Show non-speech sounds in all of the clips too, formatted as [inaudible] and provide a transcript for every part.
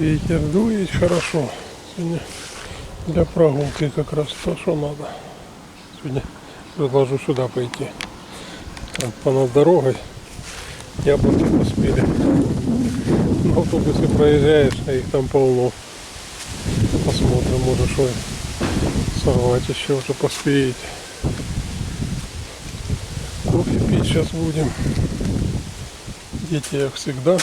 Ветер дует хорошо. Сегодня для прогулки как раз то, что надо. Сегодня предложу сюда пойти. Там понад дорогой яблоки поспели. На автобусе проезжаешь, а их там полно. Посмотрим, может, что сорвать еще уже поспеете. Кофе пить сейчас будем. Дети, как всегда.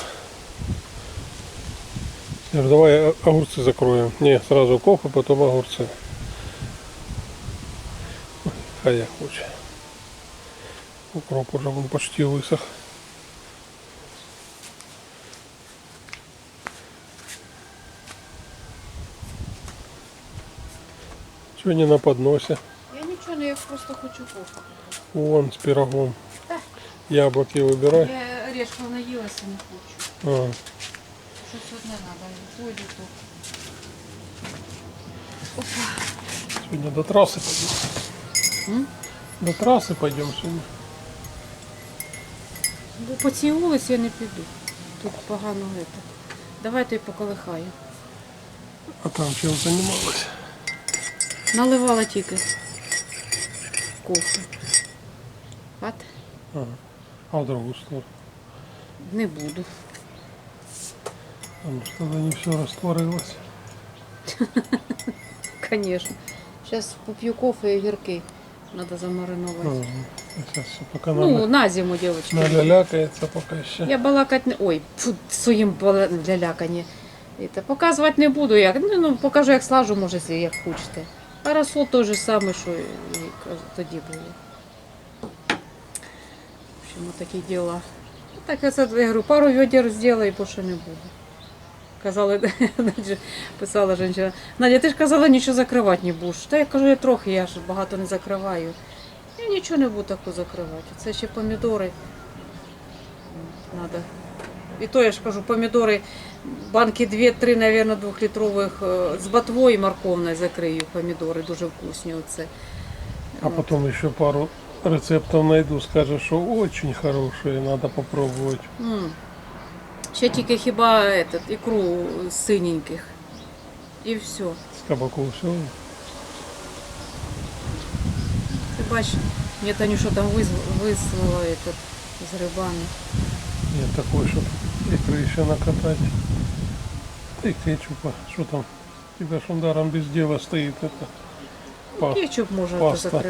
Давай огурцы закроем. Не, сразу кофе, потом огурцы. А я хочет. Укроп уже он почти высох. Чего не на подносе? Я нічого не, я просто хочу кофе. Вон с пирогом. Так. Яблоки выбирай. Я орешка наїлася, не хочу. А, Що сьогодні треба? Пойду то. сегодня до трассы пойдем. М? До трассы пойдем сегодня. Бо по цій вулиці я не піду. Тут погано это. Давайте я поколихаю. А там чем занималась? Наливала тільки кофе. От, А, а в другую сторону. не буду. Потому что тогда не все растворилось. [laughs] Конечно. Зараз поп'ю кофе і гірки. Треба замаринувати. Ага. Сейчас пока Ну, надо. на зиму, дівчатки. Налялякается пока еще. Я балакать не. Ой, фу, своїм бала- Это, показувати не буду як. Ну, ну, покажу, як слажу, може, як хочете. А розсол той же самий, що і тоді було. В общем, такі діла. Ну, Так я, говорю, пару ведер і більше не буду. Казали, [laughs] писала жінка, Надя, ти ж казала, нічого закривати не будеш. Та я кажу, я трохи, я ж багато не закриваю. Я нічого не буду таку закривати. Це ще помідори. Надо. І то я ж кажу, помідори, банки 2-3, наверное, двохлітрових е, з ботвою морковною закрию помідори, дуже вкусні оце. А От. потом еще пару рецептов найду. Скажешь, что очень хорошие, надо попробовать. М. Ще тільки хіба этот, ікру з синеньких. І все. С кабаков все. Ти бачиш, мені Танюша там визв- вислала этот, з грибами. Нет такой, чтобы икры еще накатать. Да и кетчупа. Что там? У тебя ж он даром без дела стоит это. Па- Кетчуп можна паста.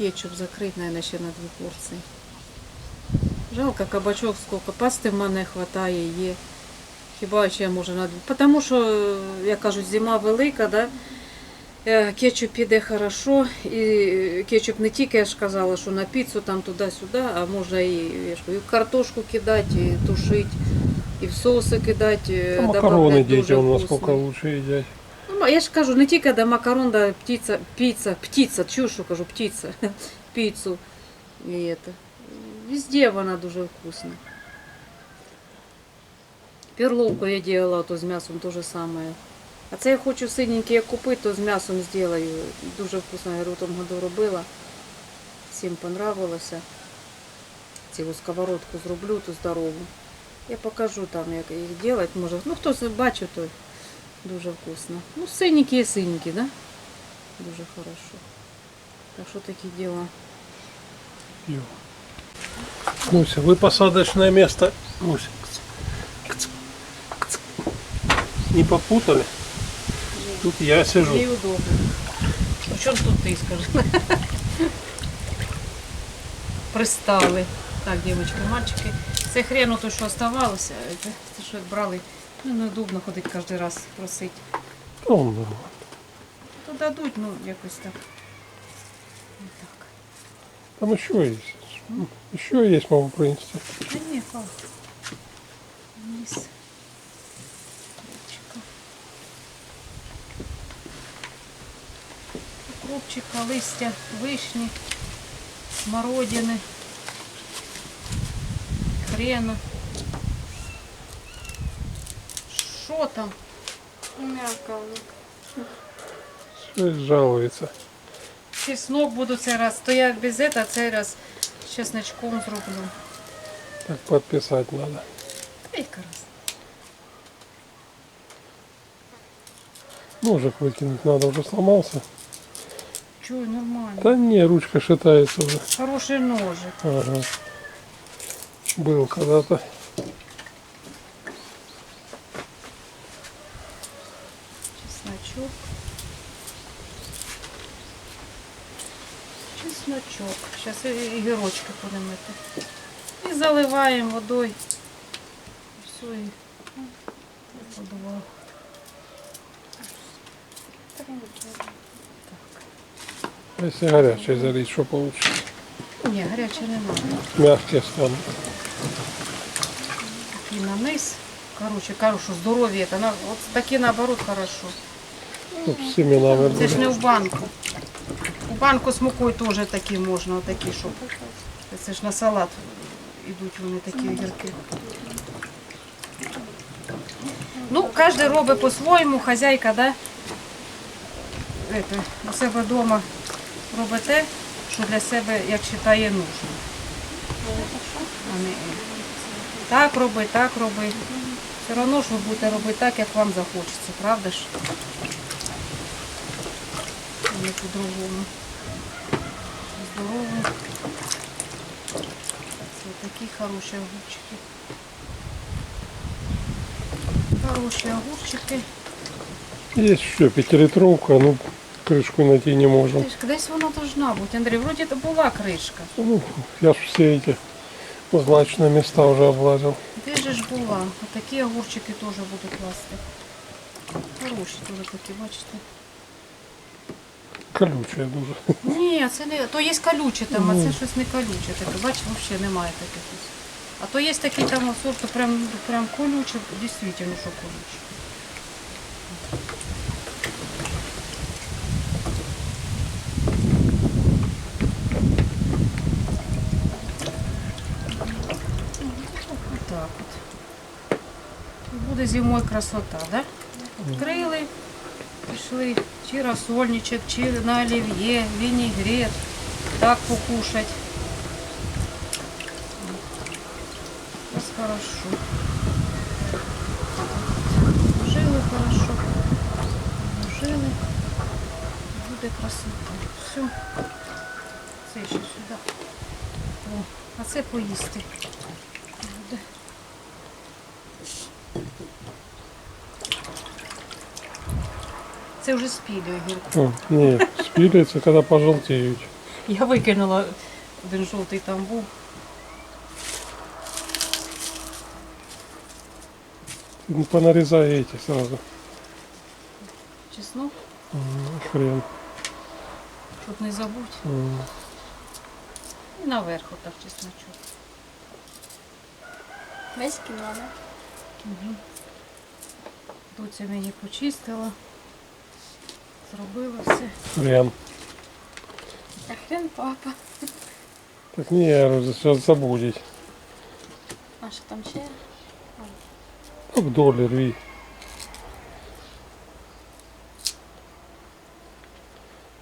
Кетчуп закрыть, наверное, ще на дві порції. Жалко кабачок сколько. Пасти в мене хватає, є. Хіба ще може на дві. Тому що, е, як кажуть, зима велика, да? Е, кетчуп піде хорошо. І е, кетчуп не тільки, я ж казала, що на піцу там туди-сюди, а можна і, я ж кажу, і в картошку кидати, і тушити, і в соуси кидати. А макароны добавлять дуже детям вкусно. насколько лучше едят. Ну, я ж кажу, не тільки до макарон, да птиця, піца, птиця, чую, що кажу, птиця, [laughs] піцу. І это. Везде вона дуже вкусна. Перловку я делала, то з м'ясом то же саме. А це я хочу синенький як купити, то з м'ясом зроблю. Дуже вкусно, я говорю, в тому году робила. Всім понравилося. Цілу сковородку зроблю, ту здорову. Я покажу там, як їх робити. Може, ну хто бачив, той. Дуже вкусно. Ну, синенькие є синенькі, да? Дуже хорошо. Так що такі діла. Ё. Муся, вы посадочное место. Муся. кц, кц, кц. Не попутали? Тут я сижу. Мені удобно. Ну, чому тут ти скажи? Пристали. Так, дівчатки, мальчики. Це хрену то, що оставалося. Це, це що брали. Ну, неудобно ходити кожен раз просити. Ну, нормально. То дадуть, ну, якось так. Так. Там еще есть. Еще есть, могу принести. Та ні, пап. Укропчика. Укропчика, листя, вишні, смородини, хрена. Що там? М'яко. Все жалуется. Чеснок буду цей раз. То я без этого, цей раз з чесночком зроблю. Так подписать надо. Якраз. Ножик выкинуть надо, уже сломался. Чую, нормально. Да не, ручка шатается уже. Хороший ножик. Ага. Был когда-то. Сейчас і гірочки будемо мити. І заливаємо водою. Все, і подував. Если горячий залить, что получится? Ні, гаряче не треба. Мягкие станут. Такі на низ. Короче, що здоров'я. От такі наоборот хорошо. Тут с семенами Це ж не в банку. Банку з мукою теж такі можна, отакі, щоб. Це ж на салат ідуть вони такі огірки. Ну, кожен робить по-своєму, хазяйка, да? Это, у себе вдома робить те, що для себе, як вважає, нужно. Так роби, так роби. Все одно ж ви будете робити так, як вам захочеться, правда ж? Не по-другому Здорово. Це такі хороші огурчики. Хороші огурчики. Есть еще пятилитровка, ну крышку найти не можем. Кришка, десь вона должна бути. Андрій, вроді це була кришка. Ну, я ж все эти злачные места уже облазил. Де же ж була? Отакі огурчики теж буду класти. Хороші теж такі, бачите. Колючая дуже. Ні, це не. То є колюче там, а це щось не колюче таке. Бачиш, взагалі немає таких. А то є такі там сорти прям, прям колюче, дійсно, що колюче. От. Буде зимою красота, да? Відкрили, пішли чи рассольничек, чи на оливье, винегрет, так покушать. Сейчас хорошо. Жили хорошо. Жили. Буде красота. Все. Це ще сюди. О, а це поїсти. Буде. Це вже спілі огірки. О, не, спилится, когда пожелтеют. Я викинула один жовтий там був. Ну, Понарезай эти сразу. Чеснок, М, Хрен. щоб не забудь. М. І наверх отак чесночок. Весь кіно, да? Доця мені почистила. Зробила все. Хрен. А хрен папа. Так не, сейчас забудет. А що там ще? Ну, вдоль рви.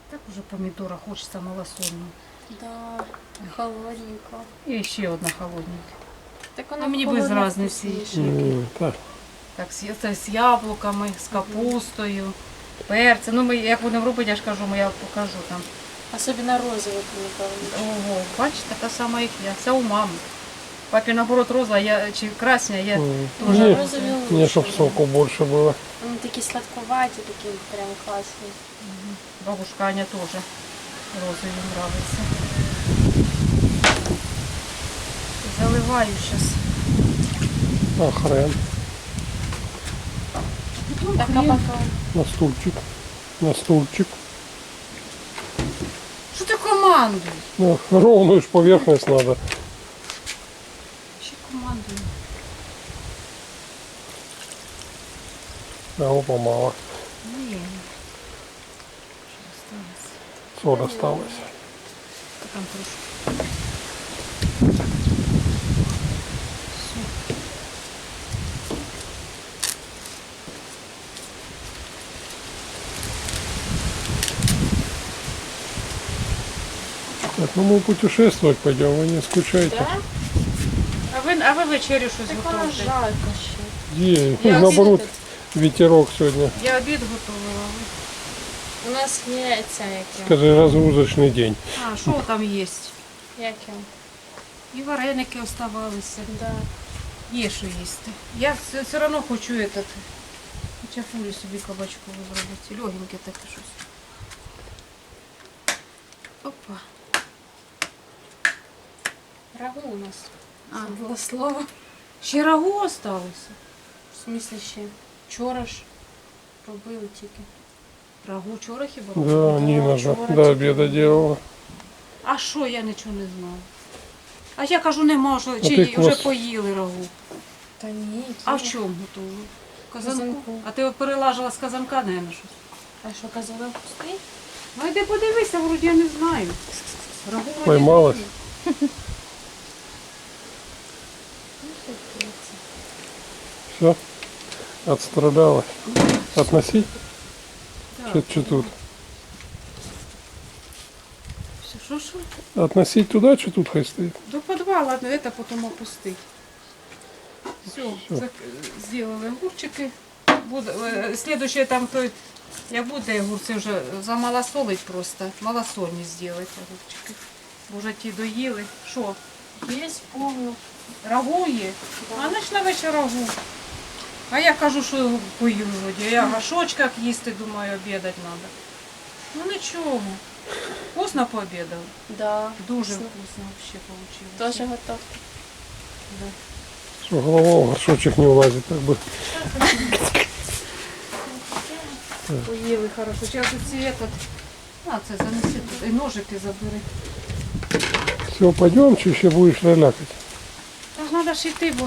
Так уже помідора хочеться малосольного. Да, холодненько. І ще одна холодненька. Так А мені без разниці. М, Так, Так, з, це з яблуками, з капустою, Перцем. Ну, ми, як будемо робити, я ж кажу, я покажу там. Особенно розовый помидор. Ого, бачите, така сама, як я. Це у мами. Папі, наоборот, розла, я, чи красня, я М. тоже Не, розові не, лучше. чтоб соку больше было. Вони такі сладковаті, такі прям класні. Бабушка Аня тоже розові нравится. Заливаю сейчас. А хрен. Так, потом На стульчик. На стульчик. Що ти командуєш? Ну, ровную ж поверхность надо. Ще командую. А опа, мало. Ні. Що осталось? Соль осталось. Та Там трошки. Так, ну мы путешествовать пойдем, вы не скучайте. Да? А ви, а ви вечерю щось Так воно готуєте? жарко ще. Є, Я наоборот, обід ветерок сьогодні. Я обід готувала. У нас є ця яке. Скажи, розгрузочний день. А, що там є? Яке? І вареники оставалися. Да. Є що їсти. Я все, все одно хочу этот, чафулю собі кабачкову зробити. Легеньке таке щось. Опа. Рагу у нас. А. Забула слово. Ще рагу осталося. В смислі ще. Вчора ж робили тільки. Рагу вчора хіба? Да, робили? Ніна ж вчора до тільки обіду делала. А що, я нічого не знала. А я кажу, не можу, ти чи вже квас- поїли рагу. Та ні. А в чому готували? Казанку. Казанку. А ти перелажила з казанка, наверное, щось. А що казали пустий? Ну йди подивися, вроді я не знаю. Рагу вроді Поймалась? дали. Все? Отстрелялась. Относить? Так. Что, тут? Що, що, що? Относить туда, что тут хай стоит? До підвала, ну это потім опусти. Все, зак... зробили огурчики. Буде, е, слідуюче там той, як буде огурці вже замалосолить просто. Малосольні зробити огурчики. Бо вже ті доїли. Що? Є повно. Рагу є? А значить на вечір рагу. А я кажу, що поїм вроді. Я в гашочках їсти, думаю, обідати треба. Ну нічого. Вкусно пообідав. Да. Дуже Вкусно. вкусно вообще получилось. Тоже готов. Что голова в горшочек не влазит, как бы. Поїли хорошо. Зараз оці этот... А, це занеси тут. І ножики забери. Все, пойдем, что еще будешь лялякать? Та ж треба ж йти, бо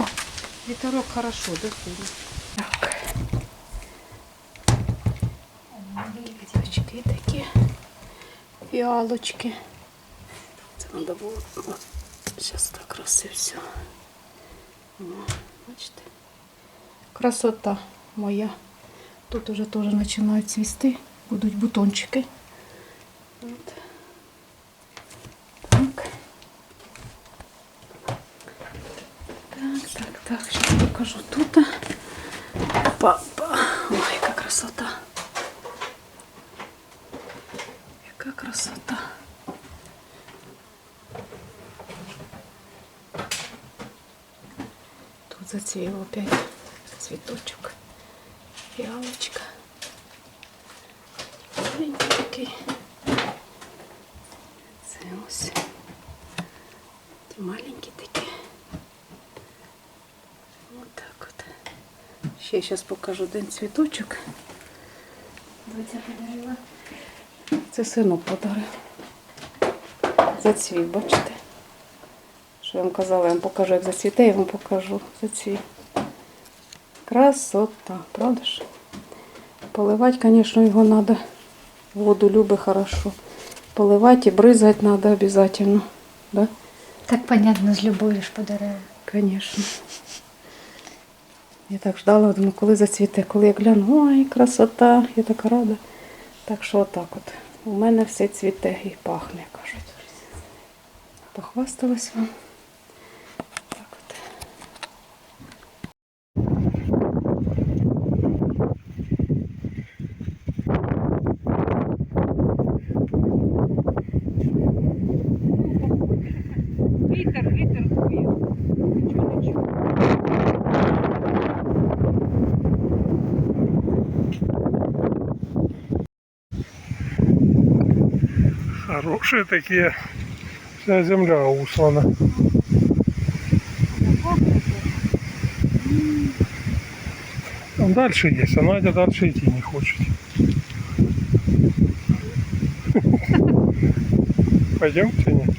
вітерок хорошо, до сюди. Фіалочки. Це треба було. Зараз так краси все. О, бачите. Красота моя. Тут уже теж починають цвісти. Будуть бутончики. От. Так. Так, так, так, сейчас покажу тут. Папа. Ой, яка красота. Тут опять цветочек. Фиалочка. Маленький такий. Це ось. Ті маленькі такі. Вот так от. Ще зараз покажу один цвіточок. Доця подарила. Це синок подарив. Зацвів, бачите? Що я вам казала, я вам покажу, як зацвіте, я вам покажу зацвів. Красота, правда ж? Поливати, звісно, його треба. Воду любить хорошо. Поливати і бризати треба обов'язково. Да? Так понятно, з любов'ю ж подарила. Конечно. Я так ждала, думаю, коли зацвіте, коли я гляну, ой, красота, я така рада. Так що отак от. У мене все цвіте і пахне, кажуть. Похвасталась вам. Вітер, вітер дує. Нічого, нічого. Хорошие такие. Вся земля услана. Там дальше есть, а Надя дальше идти не хочет. [laughs] Пойдемте, нет?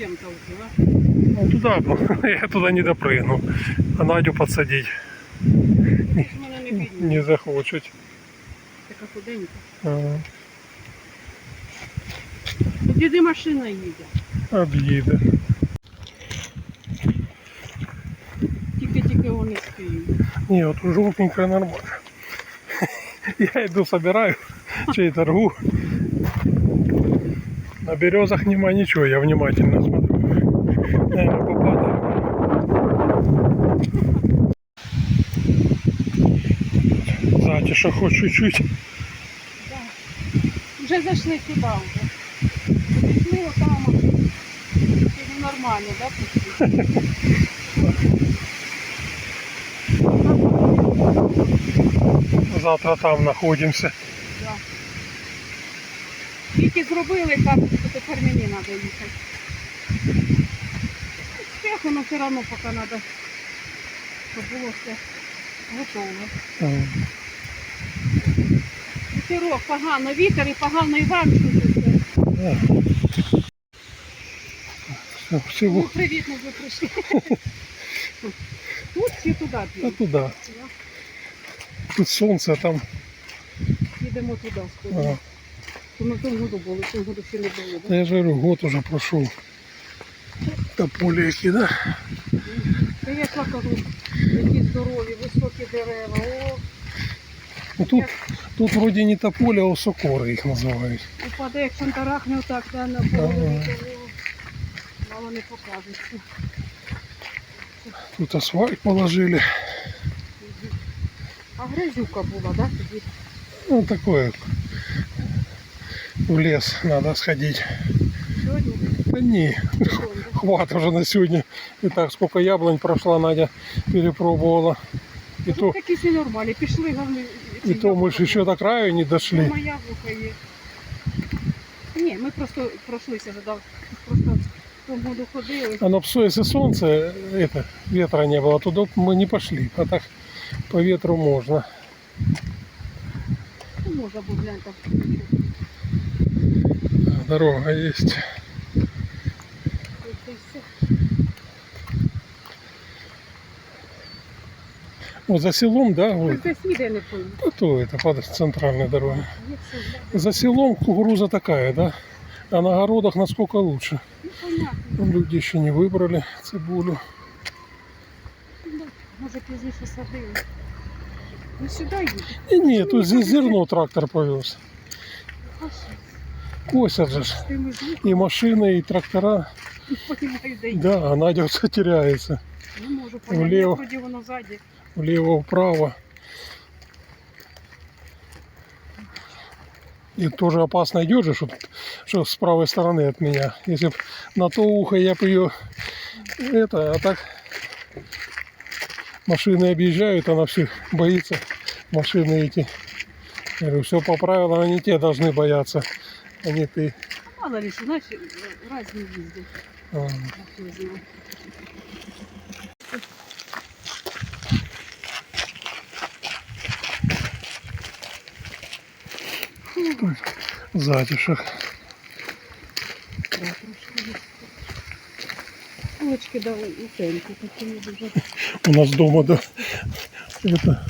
яблоко з чим-то впила. Ну туда, бо [laughs] я туда не допрыгну. А Надю подсадить Мене не підніме. не захочет. Така худенька. Ага. Діди машина їде. Об'їде. Тільки-тільки Не, вот желтенькая нормально. Я [laughs] иду собираю, [laughs] чей-то рву. На березах нема ничего, я внимательно смотрю. Наверное, попадаю. Затишок хоть чуть-чуть. Вже зайшли сюди вже. Пішли отам. Це нормально, да, пішли? Завтра там находимся. Тільки зробили карту, то тепер мені треба їхати. Успіх, але все одно поки треба, щоб було все готово. М. Вітерок погано, вітер і погано і вам чути. Ну, Всего привіт, ми вже прийшли. [laughs] Тут чи туди підемо? туда. Тут солнце, а там Їдемо туди сходимо. То Ми тому году були, в тому году ще не було. Та Да? я ж говорю, год уже прошел. Та поле які, да? Та я так кажу, які здорові, високі дерева. О, Ну, тут, тут вроде не тополя, а сокори їх називають. упаде, як шантарахне отак, да, на Ага. голові, то мало не покажеться. Тут асфальт положили. А грязюка була, да, тоді? Ну, такое. В лес надо сходить. Сьогодні? Да не, Сьогодні. [laughs] хватит уже на сегодня. И так сколько яблонь прошла, Надя перепробовала. И Тут то, такі всі нормальні, пішли головне. и то мы ж еще до краю не дошли. Дома яблука є. Ні, ми просто пройшлися задав. Просто в тому году ходили. А на псу, если солнце, это, ветра не было, туда мы не пошли. А так по ветру можно. Ну, можна буде глянь там. Дорога есть. Це все. Вот за селом, да, вот. Це ніде не пойму. А то это под центральной дорогой. Є все, да. За селом кукуруза такая, да? А на огородах насколько лучше. Ну, понятно. Ну, Люди еще не выбрали цибулю. Ну, Може пізніше садили. Ну сюди їдуть. И нет, тут здесь зерно трактор повез. А що? Косят же. ж. З тими звуками И машины, и трактора. понімаю, де їдуть. Да, а Надя все теряется. Не можу поняти. Вліво. Вроді воно ззаді. Влево, вправо. И тоже опасно идет же, что, что с правой стороны от меня. Если б на то ухо я бы ее... Это, а так машины объезжают, она все боится. Машины эти. Я говорю, все по правилам, они те должны бояться, а не ты. Мало ли, що, знаєш, разні їздять. А, Я не знаю. Затишок. Кулочки да, усенькі такі не дуже. У нас дома, да, это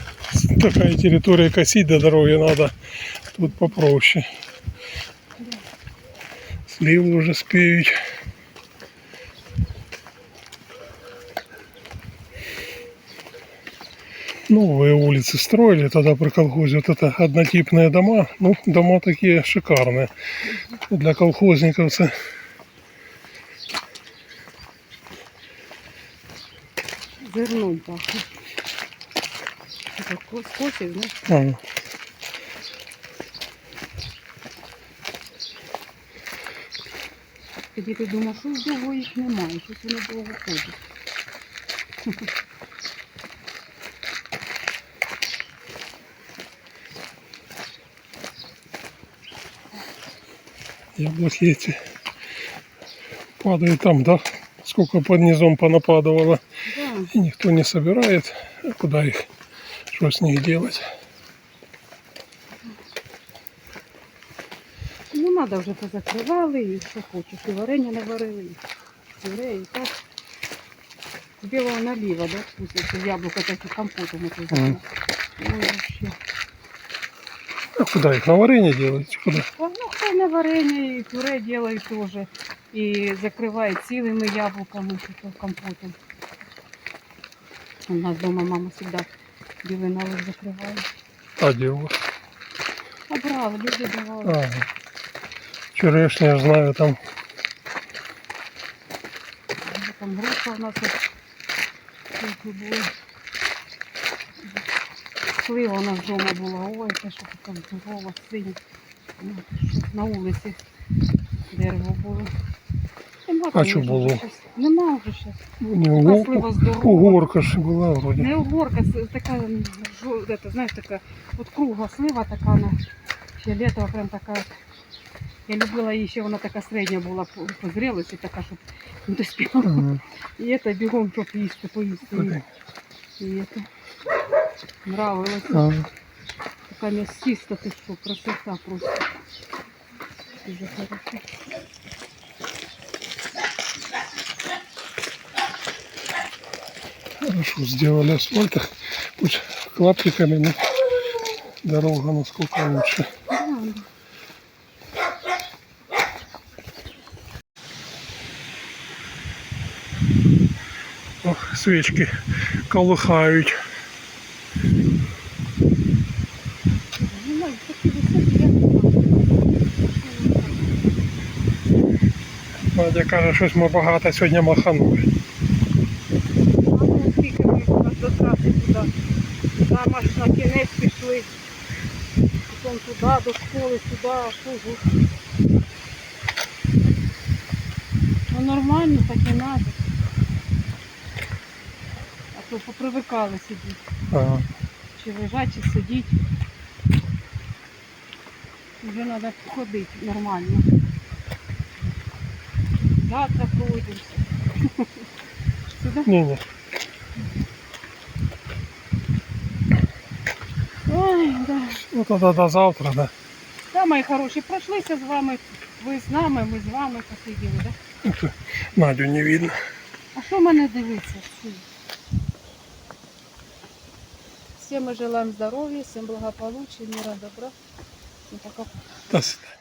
такая территория косить до дороги надо. Тут попроще. Сливы уже спеют. Новые улицы строили тогда при колхозе. Вот это однотипные дома. Ну, дома такие шикарные. Для колхозников это Зерном пахне. Так, ось косів, знаєш. а, Тоді ти думав, що ж довго їх немає, щось вони довго ходять. яблоки эти падают там, да? Сколько под низом понападывало. Да. И никто не собирает. А куда их? Что с них делать? Ну, треба вже позакривали і що хочеш. І варення наварили, і пюре, і так. З білого наліва, да, вкусно, яблука такі компотом это. Ой, вообще. А куда их? На варенье делать? Куда? А, Ну, хай на варення і пюре делають теж. І закривають цілими яблуками, що компотом. У нас дома мама завжди Білина ось закривали. А де у вас? А брали, люди давали. Ага. Черешня, я знаю, там Там груша у нас була. Слива у нас вдома була. Ой, те, що там здорова, синя. Ну, На вулиці дерево було. Нема, А що було? щас. Нема вже зараз. не слива здорова. угорка ж була вроде. Не угорка, така, жо- это, знаєш, така, от кругла слива така, вона фіолетова, прям така. от. Я любила її ще, вона така середня була по, по зрілості, така, щоб не доспіла. Ага. І це бігом, щоб їсти, поїсти. Блін. І, і це. Нравилось. Ага. Така м'ясиста, ти що, красота просто. Дуже хорошо. Хорошо, сделали асфальт. Пусть клаптиками, но дорога насколько лучше. Свічки колихають. Надя каже, щось ми багато сьогодні маханули. Ну, туди. Там аж на кінець пішли. Потім туди, до школи, туди, кругу. Ну нормально, так і треба. То попривикали сидіти. Ага. Чи лежать, чи сидіти. Вже треба ходити нормально. Завтра пройдемося. [laughs] Сюди? Ні-ні. Ой, да. Ну тоді до завтра, да. Да, мої хороші, пройшлися з вами. Ви з нами, ми з вами посиділи, да? Надю не видно. А що мене дивиться? Всем мы желаем здоровья, всем благополучия, мира, добра. Ну, пока. До свидания.